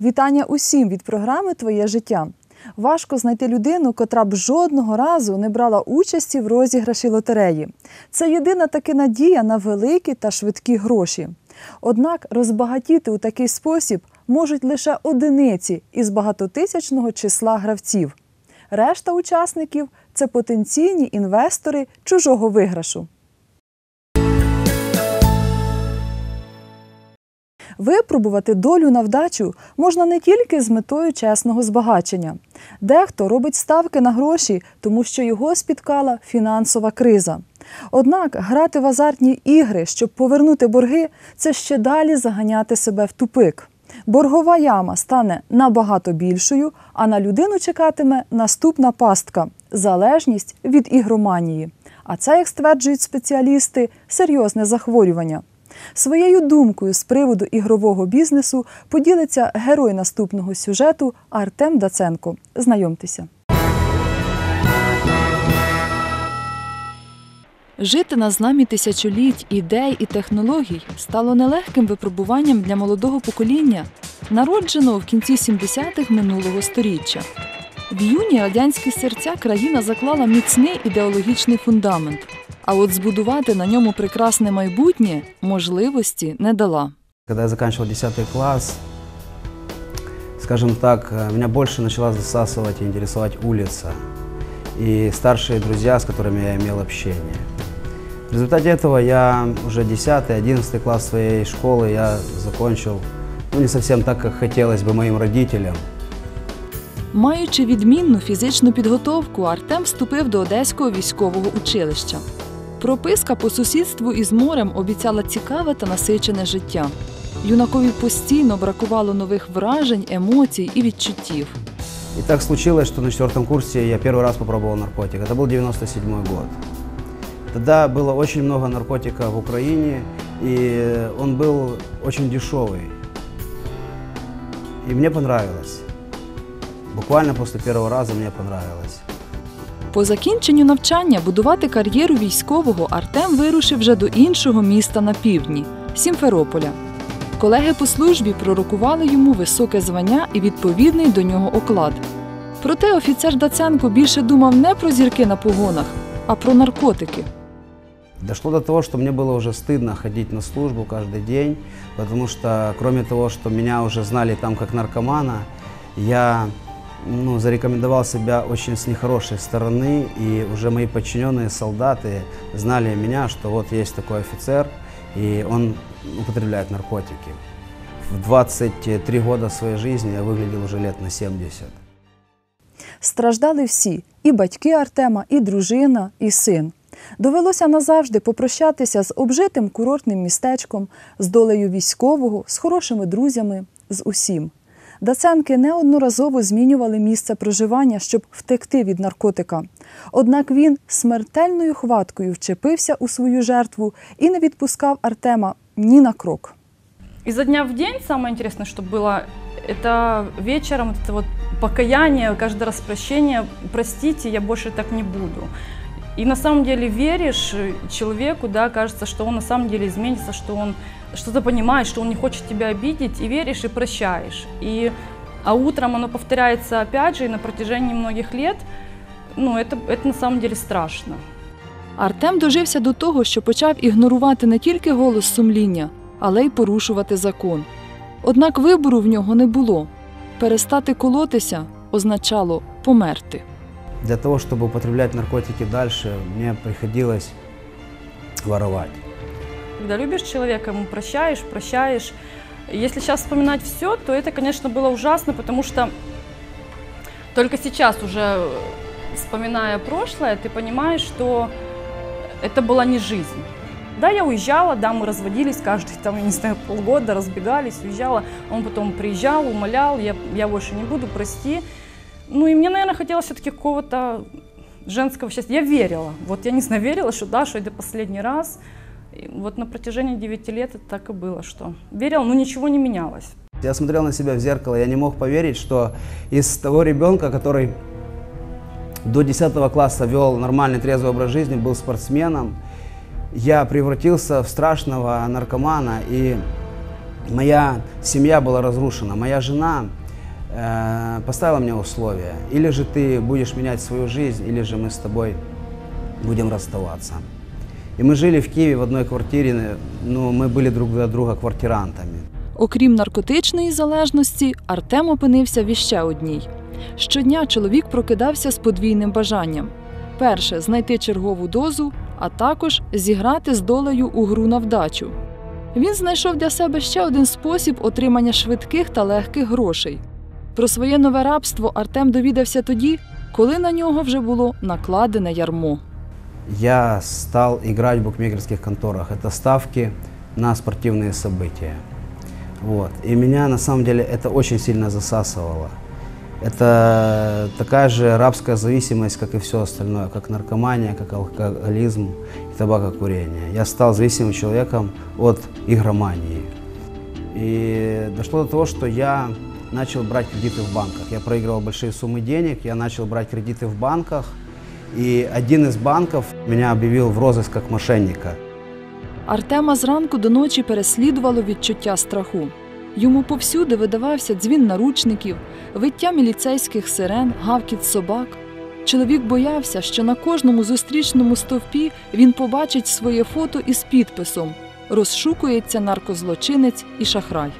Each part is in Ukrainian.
Вітання усім від програми Твоє життя. Важко знайти людину, котра б жодного разу не брала участі в розіграші лотереї. Це єдина таки надія на великі та швидкі гроші. Однак розбагатіти у такий спосіб можуть лише одиниці із багатотисячного числа гравців. Решта учасників це потенційні інвестори чужого виграшу. Випробувати долю на вдачу можна не тільки з метою чесного збагачення. Дехто робить ставки на гроші, тому що його спіткала фінансова криза. Однак грати в азартні ігри, щоб повернути борги, це ще далі заганяти себе в тупик. Боргова яма стане набагато більшою, а на людину чекатиме наступна пастка залежність від ігроманії. А це, як стверджують спеціалісти, серйозне захворювання. Своєю думкою з приводу ігрового бізнесу поділиться герой наступного сюжету Артем Даценко. Знайомтеся. Жити на зламі тисячоліть ідей і технологій стало нелегким випробуванням для молодого покоління, народженого в кінці 70-х минулого століття. В юні радянські серця країна заклала міцний ідеологічний фундамент. А от збудувати на ньому прекрасне майбутнє можливості не дала. Когда я заканчивал 10 класс, скажем так, э, меня больше начала засасывать и интересовать улица и старшие друзья, с которыми я имел общение. В результате этого я уже 10-11 класс своей школы я закончил, ну не совсем так, как хотелось бы моим родителям. Маючи відмінну фізичну підготовку, Артем вступив до Одеського військового училища. Прописка по сусідству із морем обіцяла цікаве та насичене життя. Юнакові постійно бракувало нових вражень, емоцій і відчуттів. И так случилось, что на четвертом курсе я первый раз попробовал наркотик. Это был 97 год. Тогда было очень много наркотика в Украине, и он был очень дешевый. И мне понравилось. Буквально после первого раза мне понравилось. По закінченню навчання будувати кар'єру військового Артем вирушив вже до іншого міста на півдні Сімферополя. Колеги по службі пророкували йому високе звання і відповідний до нього оклад. Проте офіцер Даценко більше думав не про зірки на погонах, а про наркотики. Дошло до того, что мне было уже стыдно ходить на службу каждый день, потому что кроме того, что меня уже знали там как наркомана, я ну, зарекомендовал себя очень с нехорошей стороны, и уже мои подчиненные солдаты знали меня, что вот есть такой офицер, и он употребляет наркотики. В 23 года своей жизни я выглядел уже лет на 70. Страждали всі і батьки Артема, і дружина, і син. Довелося назавжди попрощатися з обжитим курортним містечком, з долею військового, з хорошими друзями, з усім. Даценки неодноразово змінювали місце проживання, щоб втекти від наркотика. Однак він смертельною хваткою вчепився у свою жертву і не відпускав Артема ні на крок. Изо дня в день самое интересное, что было, это вечером вот это вот покаяние, каждый раз прощение, простите, я больше так не буду. И на самом деле веришь э, человеку, да, кажется, что он на самом деле изменится, что он что-то понимает, что он не хочет тебя обидеть, и веришь, и прощаешь. И, а утром оно повторяется опять же, и на протяжении многих лет, ну, это, это на самом деле страшно. Артем дожився до того, що почав ігнорувати не тільки голос сумління, але й порушувати закон. Однак вибору в нього не було. Перестати колотися означало померти. Для того, чтобы употреблять наркотики дальше, мне приходилось воровать. Когда любишь человека, ему прощаешь, прощаешь. Если сейчас вспоминать все, то это, конечно, было ужасно, потому что только сейчас уже, э, вспоминая прошлое, ты понимаешь, что это была не жизнь. Да, я уезжала, да, мы разводились каждый, там, я не знаю, полгода, разбегались, уезжала. Он потом приезжал, умолял, я, я больше не буду, прости. Ну и мне, наверное, хотелось все-таки какого-то женского счастья. Я верила, вот я не знаю, верила, что да, что это последний раз. Вот на протяжении 9 лет это так и было, что верила, но ничего не менялось. Я смотрел на себя в зеркало, я не мог поверить, что из того ребенка, который до 10 класса вел нормальный трезвый образ жизни, был спортсменом, я превратился в страшного наркомана, и моя семья была разрушена. Моя жена э, поставила мне условия. Или же ты будешь менять свою жизнь, или же мы с тобой будем расставаться. И мы жили в Киеве в одной квартире, но мы были друг для друга квартирантами. Окрім наркотичної залежності, Артем опинився в іще одній. Щодня чоловік прокидався з подвійним бажанням: перше знайти чергову дозу, а також зіграти з долею у гру на вдачу. Він знайшов для себе ще один спосіб отримання швидких та легких грошей. Про своє нове рабство Артем довідався тоді, коли на нього вже було накладене ярмо. Я стал играть в букмекерских конторах. Это ставки на спортивные события. Вот. И меня на самом деле это очень сильно засасывало. Это такая же рабская зависимость, как и все остальное, как наркомания, как алкоголизм и табакокурение. Я стал зависимым человеком от игромании. И дошло до того, что я начал брать кредиты в банках. Я проигрывал большие суммы денег, я начал брать кредиты в банках. И один из банков меня объявил в розыск как мошенника. Артема зранку до ночі переслідувало відчуття страху. Йому повсюди видавався дзвін наручників, виття міліцейських сирен, гавкіт собак. Чоловік боявся, що на кожному зустрічному стовпі він побачить своє фото із підписом Розшукується наркозлочинець і шахрай.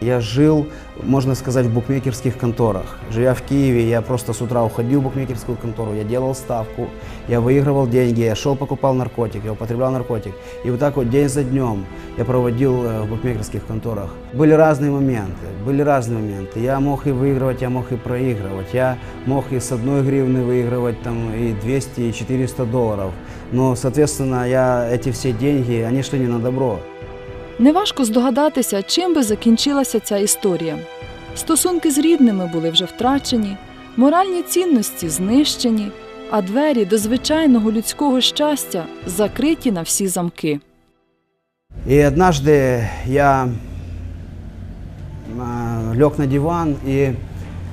Я жил, можно сказать, в букмекерских конторах. Живя в Киеве, я просто с утра уходил в букмекерскую контору, я делал ставку, я выигрывал деньги, я шел покупал наркотик, я употреблял наркотик. И вот так вот день за днем я проводил э, в букмекерских конторах. Были разные моменты, были разные моменты. Я мог и выигрывать, я мог и проигрывать. Я мог и с одной гривны выигрывать там и 200, и 400 долларов. Но, соответственно, я эти все деньги, они шли не на добро. Неважко здогадатися, чим би закінчилася ця історія. Стосунки з рідними були вже втрачені, моральні цінності знищені, а двері до звичайного людського щастя закриті на всі замки. И однажды я лег на диван и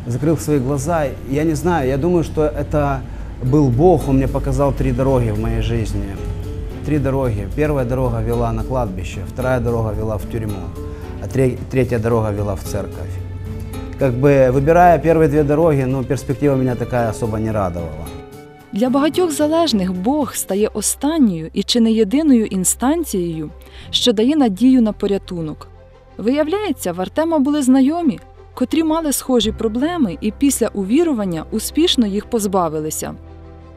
закрыл свои глаза. Я не знаю, я думаю, что это был Бог, Он мне показал три дороги в моей жизни. Три дороги. Первая дорога вела на кладбище, вторая дорога вела в тюрьму, а тре- третья дорога вела в церковь. Как бы выбирая первые две дороги, но перспектива меня такая особо не радовала. Для багатьох залежних Бог стає останньою і чи не єдиною інстанцією, що дає надію на порятунок. Виявляється, в Артема були знайомі, котрі мали схожі проблеми і після увірування успішно їх позбавилися.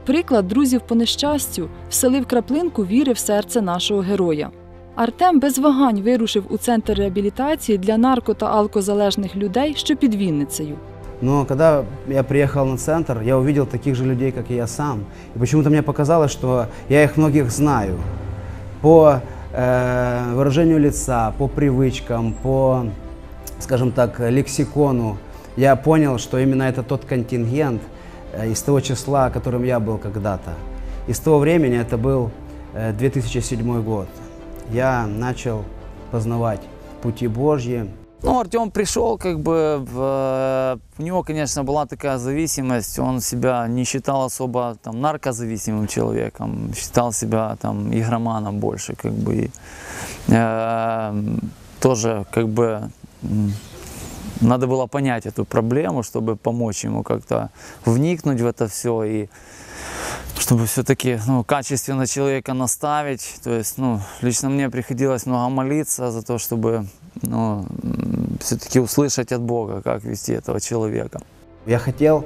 Приклад друзів по нещастю вселив краплинку віри в серце нашого героя. Артем без вагань вирушив у центр реабілітації для нарко та алкозалежних людей, що під Вінницею. Но когда я приехал на центр, я увидел таких же людей, как и я сам. И почему-то мне показалось, что я их многих знаю. По э, выражению лица, по привычкам, по, скажем так, лексикону. Я понял, что именно это тот контингент э, из того числа, которым я был когда-то. И с того времени, это был э, 2007 год, я начал познавать пути Божьи, Ну, Артем пришел, как бы, в, э, у него, конечно, была такая зависимость, он себя не считал особо там наркозависимым человеком, считал себя там игроманом больше, как бы, и, э, тоже, как бы, надо было понять эту проблему, чтобы помочь ему как-то вникнуть в это все и чтобы все-таки ну, качественно человека наставить. То есть, ну, лично мне приходилось много молиться за то, чтобы ну, все-таки услышать от Бога, как вести этого человека. Я хотел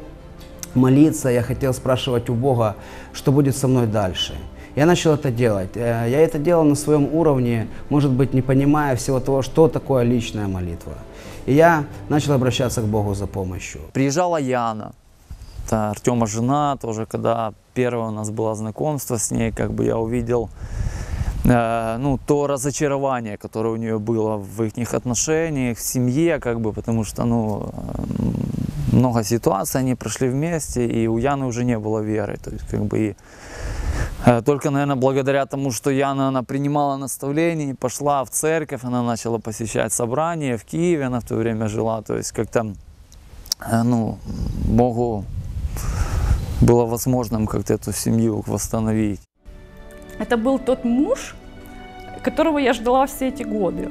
молиться, я хотел спрашивать у Бога, что будет со мной дальше. Я начал это делать. Э, Я это делал на своем уровне, может быть, не понимая всего того, что такое личная молитва. И я начал обращаться к Богу за помощью. Приезжала Яна, это Артема жена, тоже когда первое у нас было знакомство с ней, как бы я увидел э, ну, то разочарование, которое у нее было в их отношениях, в семье, как бы, потому что, ну, много ситуаций они прошли вместе, и у Яны уже не было веры, то есть, как бы, и только, наверное, благодаря тому, что Яна, она принимала наставления, пошла в церковь, она начала посещать собрания в Киеве, она в то время жила, то есть, как-то, э, ну, Богу было возможным как-то эту семью восстановить. Это был тот муж, которого я ждала все эти годы.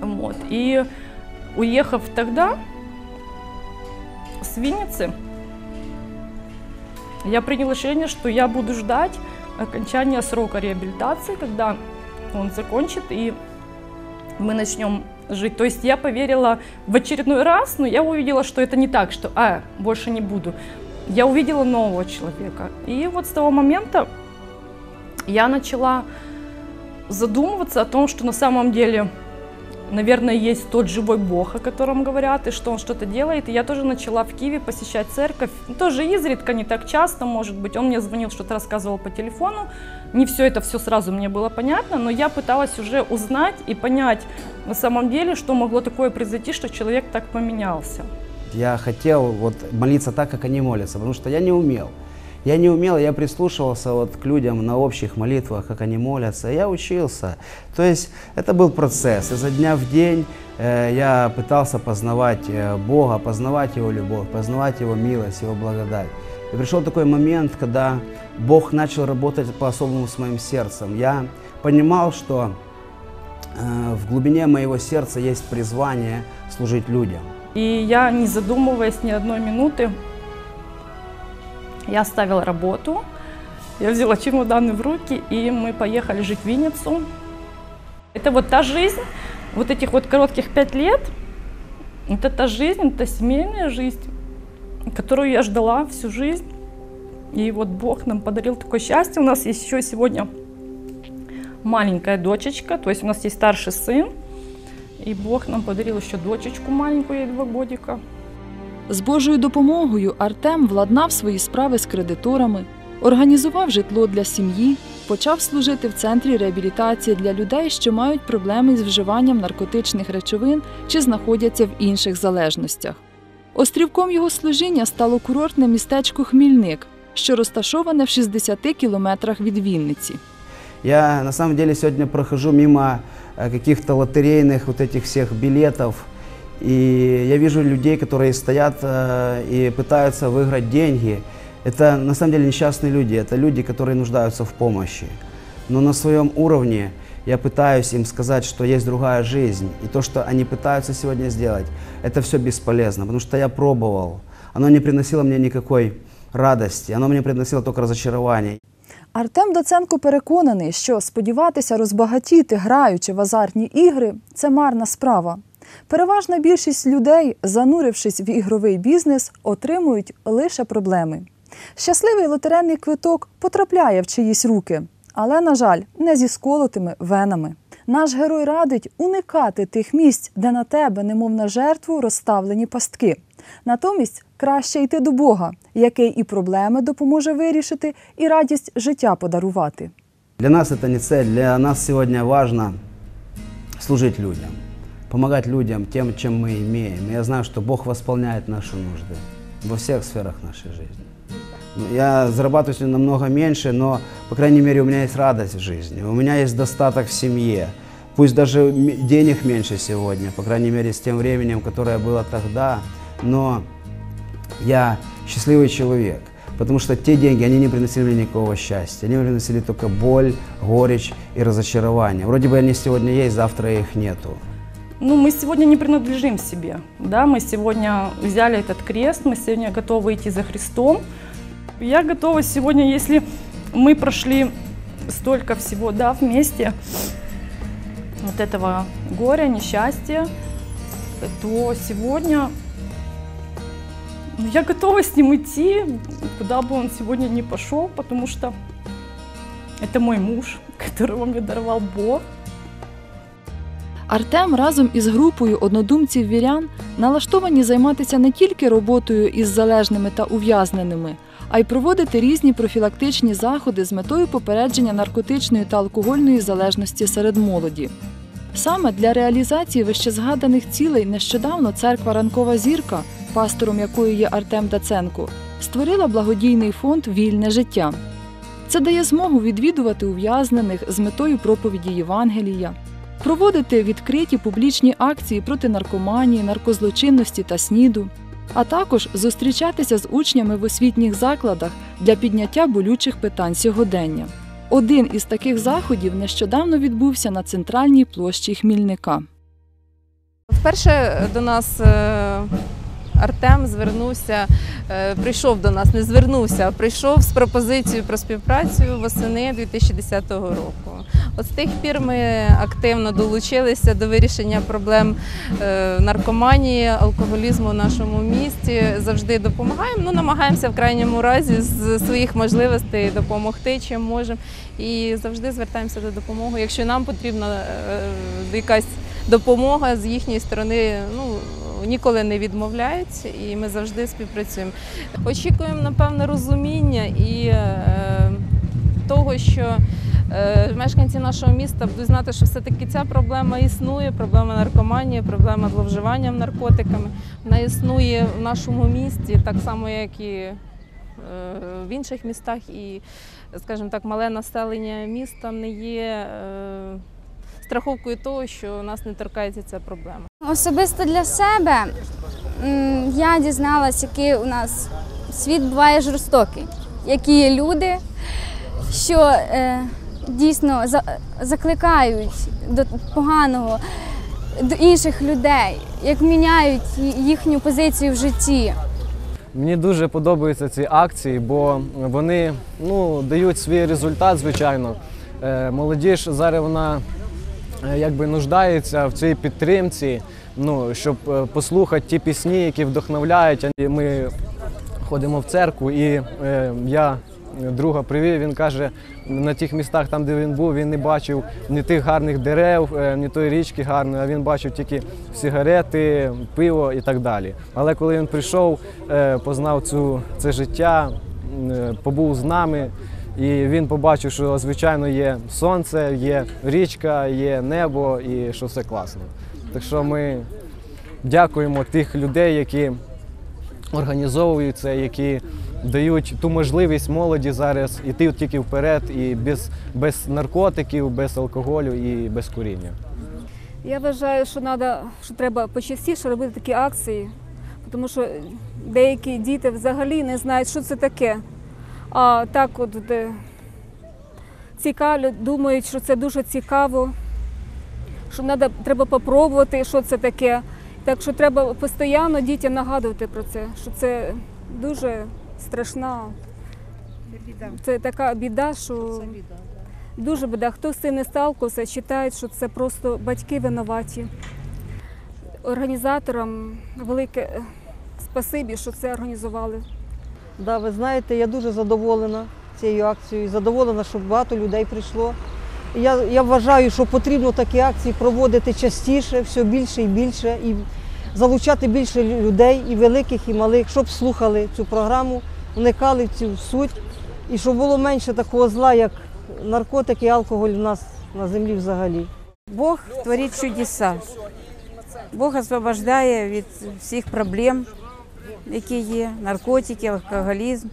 Вот. И уехав тогда, с Винницы, я приняла решение, что я буду ждать окончания срока реабилитации, когда он закончит и мы начнем жить. То есть я поверила в очередной раз, но я увидела, что это не так, что а, больше не буду. Я увидела нового человека. И вот с того момента я начала задумываться о том, что на самом деле, наверное, есть тот живой Бог, о котором говорят, и что Он что-то делает. И я тоже начала в Киеве посещать церковь, тоже изредка, не так часто, может быть. Он мне звонил, что-то рассказывал по телефону. Не все это все сразу мне было понятно, но я пыталась уже узнать и понять на самом деле, что могло такое произойти, что человек так поменялся. Я хотел вот молиться так, как они молятся, потому что я не умел. Я не умел, я прислушивался вот к людям на общих молитвах, как они молятся, я учился. То есть это был процесс. Изо дня в день э, я пытался познавать э, Бога, познавать Его любовь, познавать Его милость, Его благодать. И пришел такой момент, когда Бог начал работать по-особому с моим сердцем. Я понимал, что э, в глубине моего сердца есть призвание служить людям. И я, не задумываясь ни одной минуты, я оставила работу, я взяла чемоданы в руки, и мы поехали жить в Винницу. Это вот та жизнь, вот этих вот коротких пять лет, это та жизнь, это семейная жизнь, которую я ждала всю жизнь. И вот Бог нам подарил такое счастье. У нас есть еще сегодня маленькая дочечка, то есть у нас есть старший сын, и Бог нам подарил еще дочечку маленькую, ей два годика. З Божою допомогою Артем владнав свої справи з кредиторами, організував житло для сім'ї, почав служити в центрі реабілітації для людей, що мають проблеми з вживанням наркотичних речовин чи знаходяться в інших залежностях. Острівком його служіння стало курортне містечко Хмільник, що розташоване в 60 кілометрах від Вінниці. Я на самом деле сегодня прохожу мимо э, каких-то лотерейных вот этих всех билетов, и я вижу людей, которые стоят э, и пытаются выиграть деньги. Это на самом деле несчастные люди, это люди, которые нуждаются в помощи. Но на своем уровне я пытаюсь им сказать, что есть другая жизнь. И то, что они пытаются сегодня сделать, это все бесполезно, потому что я пробовал. Оно не приносило мне никакой радости, оно мне приносило только разочарование. Артем Доценко переконаний, що сподіватися розбагатіти, граючи в азартні ігри, це марна справа. Переважна більшість людей, занурившись в ігровий бізнес, отримують лише проблеми. Щасливий лотерейний квиток потрапляє в чиїсь руки, але, на жаль, не зі сколотими венами. Наш герой радить уникати тих місць, де на тебе, немов на жертву, розставлені пастки. Натомість краще йти до Бога, який і проблеми допоможе вирішити, і радість життя подарувати. Для нас это не цель, для нас сегодня важно служить людям, помогать людям тем, чем мы имеем. Я знаю, что Бог восполняет наши нужды во всех сферах нашей жизни. Я зарабатываю сегодня намного меньше, но, по крайней мере, у меня есть радость в жизни, у меня есть достаток в семье. Пусть даже денег меньше сегодня, по крайней мере, с тем временем, которое было тогда, но я счастливый человек, потому что те деньги, они не приносили мне никакого счастья, они приносили только боль, горечь и разочарование. Вроде бы они сегодня есть, завтра их нету. Ну, мы сегодня не принадлежим себе, да, мы сегодня взяли этот крест, мы сегодня готовы идти за Христом. Я готова сегодня, если мы прошли столько всего, да, вместе, вот этого горя, несчастья, то сегодня ну, я готова с ним идти, куда бы он сегодня ни пошел, потому что это мой муж, которого мне даровал Бог. Артем разом із групою однодумців вірян налаштовані займатися не тільки роботою із залежними та ув'язненими, а й проводити різні профілактичні заходи з метою попередження наркотичної та алкогольної залежності серед молоді. Саме для реалізації вищезгаданих цілей нещодавно церква Ранкова зірка, пастором якої є Артем Даценко, створила благодійний фонд Вільне життя. Це дає змогу відвідувати ув'язнених з метою проповіді Євангелія, проводити відкриті публічні акції проти наркоманії, наркозлочинності та СНІДу, а також зустрічатися з учнями в освітніх закладах для підняття болючих питань сьогодення. Один із таких заходів нещодавно відбувся на центральній площі Хмільника. Вперше до нас е, Артем звернувся, е, прийшов до нас, не звернувся, а прийшов з пропозицією про співпрацю восени 2010 року. От з тих пір ми активно долучилися до вирішення проблем е, наркоманії, алкоголізму в нашому місті. Завжди допомагаємо. Ну, намагаємося в крайньому разі з своїх можливостей допомогти, чим можемо. І завжди звертаємося до допомоги. Якщо нам потрібна е, якась допомога з їхньої сторони, ну ніколи не відмовляють, і ми завжди співпрацюємо. Очікуємо, напевно, розуміння і е, того, що мешканці нашого міста будуть знати, що все-таки ця проблема існує, проблема наркоманії, проблема зловживанням наркотиками. Вона існує в нашому місті, так само, як і е, в інших містах. І, скажімо так, мале населення міста не є е, страховкою того, що нас не торкається ця проблема. Особисто для себе я дізналась, який у нас світ буває жорстокий, які є люди, що е, дійсно за, закликають до поганого до інших людей, як міняють їхню позицію в житті. Мені дуже подобаються ці акції, бо вони ну, дають свій результат, звичайно. Е, Молодіж зараз вона е, якби нуждається в цій підтримці, ну, щоб е, послухати ті пісні, які вдохновляють. Ми ходимо в церкву, і я друга привів, він каже, на тих містах, там, де він був, він не бачив ні тих гарних дерев, е, ні тої річки гарної, а він бачив тільки сигарети, пиво і так далі. Але коли він прийшов, е, познав цю, це життя, е, побув з нами, і він побачив, що звичайно є сонце, є річка, є небо і що все класно. Так що ми дякуємо тих людей, які організовують це, які дають ту можливість молоді зараз іти тільки вперед і без, без наркотиків, без алкоголю і без куріння. Я вважаю, що треба, що треба почастіше робити такі акції, тому що деякі діти взагалі не знають, що це таке. А так от де цікавлять, думають, що це дуже цікаво, що надо, треба попробувати, що це таке. Так що треба постійно дітям нагадувати про це, що це дуже страшна. Це така біда, що Дуже біда. Хто з цим не сталкивався, вважають, що це просто батьки винуваті. Організаторам велике е, спасибі, що це організували. Да, ви знаєте, я дуже задоволена цією акцією, задоволена, що багато людей прийшло. Я, я вважаю, що потрібно такі акції проводити частіше, все більше і більше, і залучати більше людей, і великих, і малих, щоб слухали цю програму, вникали в цю суть, і щоб було менше такого зла, як наркотики і алкоголь у нас на землі взагалі. Бог творит чудеса. Бог освобождає від всіх проблем, які є, наркотики, алкоголізм,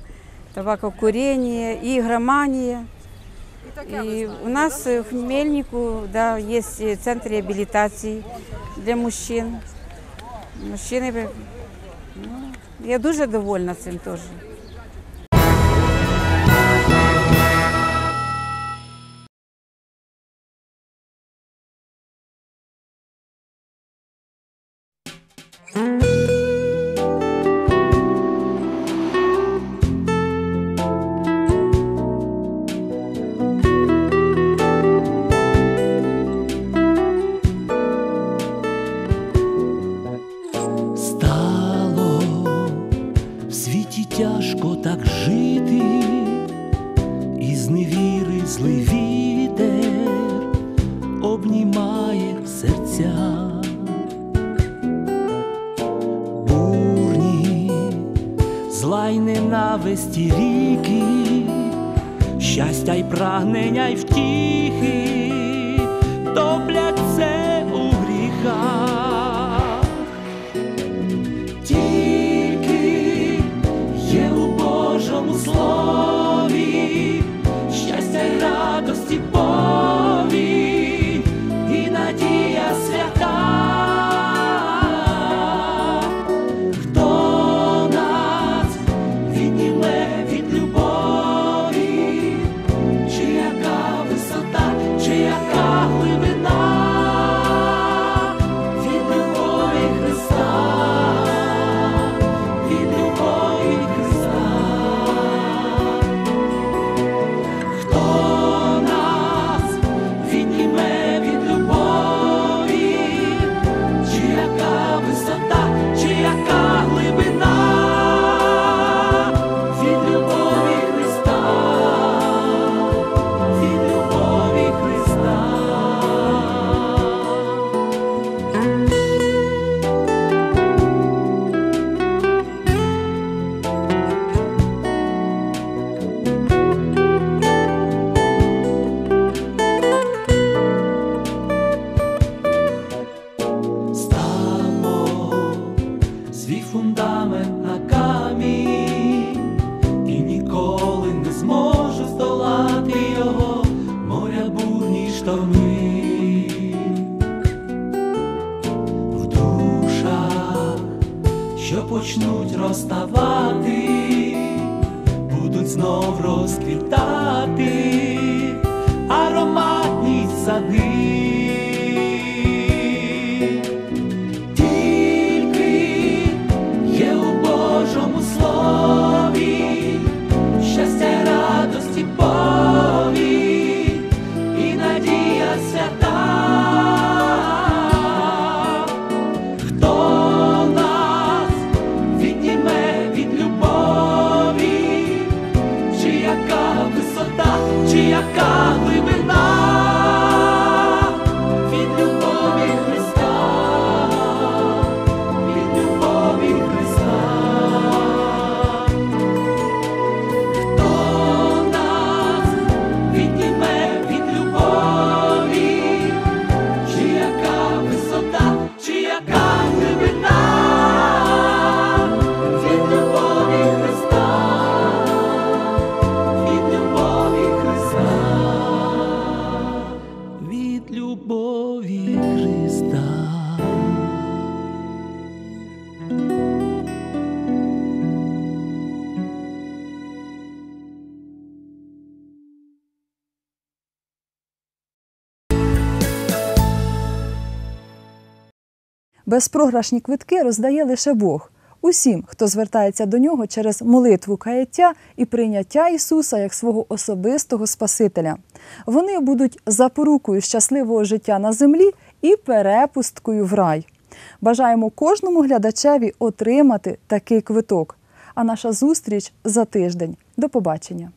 табакокурение, ігроманія. І у нас в Хмельнику да, є центр реабілітації для мужчин. Мужчини, ну, я дуже довольна цим теж. Стало acaba, estamos що почнуть розставати, будуть знов розквітати ароматні сади. Безпрограшні квитки роздає лише Бог. Усім, хто звертається до нього через молитву каяття і прийняття Ісуса як свого особистого Спасителя. Вони будуть запорукою щасливого життя на землі і перепусткою в рай. Бажаємо кожному глядачеві отримати такий квиток. А наша зустріч за тиждень. До побачення!